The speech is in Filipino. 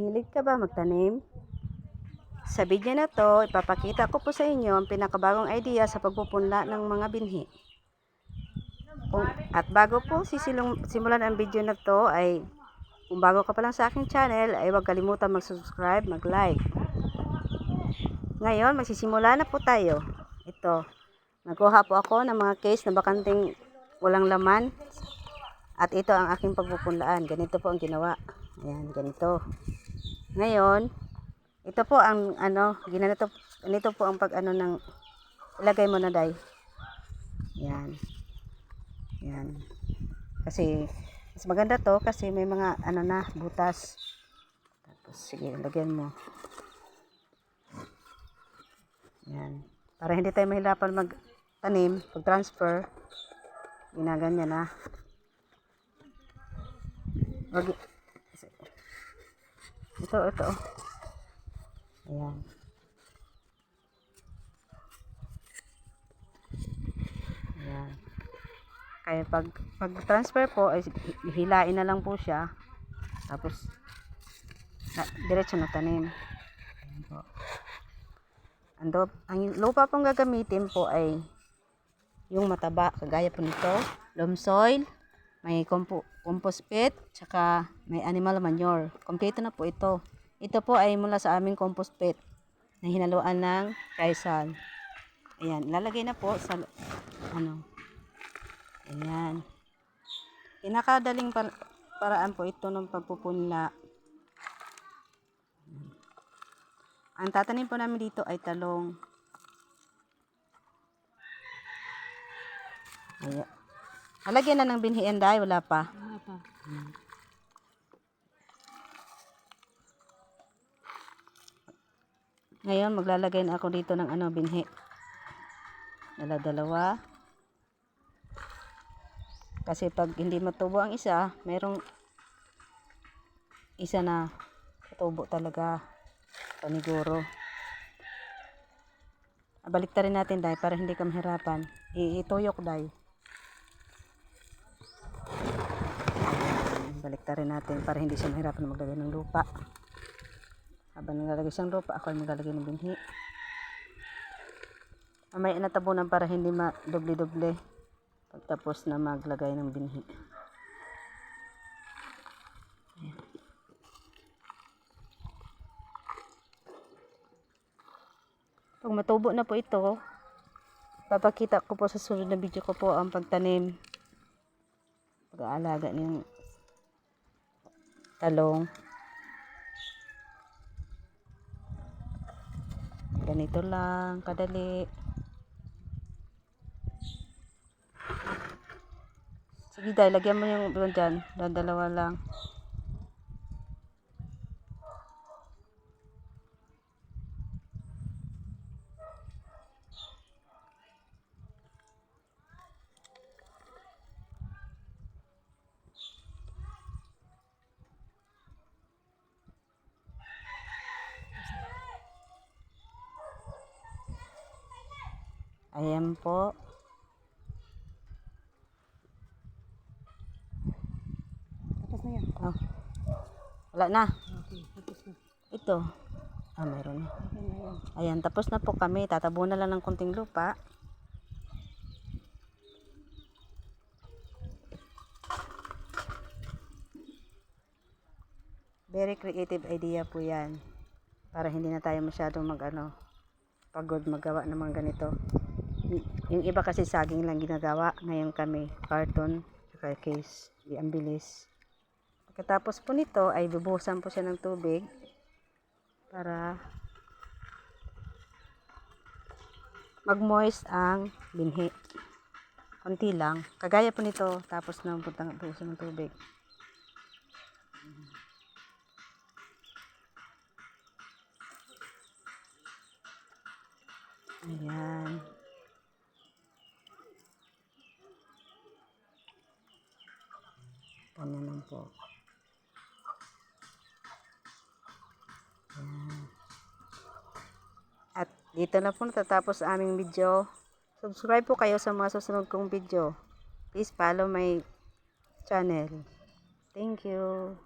Hilig ka ba magtanim? Sa video na to, ipapakita ko po sa inyo ang pinakabagong idea sa pagpupunla ng mga binhi. Kung, at bago po sisilong, simulan ang video na to ay kung bago ka pa lang sa aking channel ay huwag kalimutan mag-subscribe, mag-like. Ngayon, magsisimula na po tayo. Ito, nagkuha po ako ng mga case na bakanting walang laman. At ito ang aking pagpupunlaan. Ganito po ang ginawa. Ayan, ganito. Ngayon, ito po ang ano, ginanito, ganito po ang pag ano ng, ilagay mo na day. Yan. Yan. Kasi, mas maganda to kasi may mga ano na, butas. Tapos, sige, lagyan mo. Yan. Para hindi tayo mahirapan magtanim, pag-transfer, ginaganyan na. Wag, ito, ito. Ayan. Ayan. Kaya pag, pag transfer po, ay hilain na lang po siya. Tapos, na, diretso na tanim. Ayan po. Ando, ang lupa pong gagamitin po ay yung mataba, kagaya po nito, loam soil, may compo, compost pit, tsaka may animal manure. Kompleto na po ito. Ito po ay mula sa aming compost pit na hinaluan ng kaisal. Ayan, lalagay na po sa ano. Ayan. Pinakadaling par- paraan po ito ng pagpupunla. Ang tatanim po namin dito ay talong. Ayan. Alagyan na ng binhian dahil wala pa. Wala pa. Ngayon, maglalagay na ako dito ng ano, binhi. Dala dalawa. Kasi pag hindi matubo ang isa, merong isa na tubo talaga. Paniguro. Balik rin natin dahil para hindi ka mahirapan. Iituyok dahil. Balik rin natin para hindi siya mahirapan maglagay ng lupa. Habang naglalagay siyang lupa, ako ay maglalagay ng binhi. Mamaya natabunan para hindi ma-doble-doble. Pagtapos na maglagay ng binhi. Pag matubo na po ito, papakita ko po sa sunod na video ko po ang pagtanim. Pag-aalaga ng talong. Ganito lang, kadali. Sige dahil, lagyan mo yung doon dyan. Dalawa lang. Ayan po. Tapos na yan. Oh. Wala na. Okay, tapos na. Ito. Ah, meron na. Okay. Ayan, tapos na po kami. Tatabunan na lang ng konting lupa. Very creative idea po yan. Para hindi na tayo masyadong mag ano, pagod magawa ng mga ganito. Yung iba kasi saging lang ginagawa. Ngayon kami, carton, saka case. Ang. Pagkatapos po nito ay bubuhusan po siya ng tubig para mag-moist ang binhi. Konti lang. Kagaya po nito, tapos na puntang buhusan ng tubig. Ayan. Ganyan lang po. At dito na po natatapos aming video. Subscribe po kayo sa mga susunod kong video. Please follow my channel. Thank you.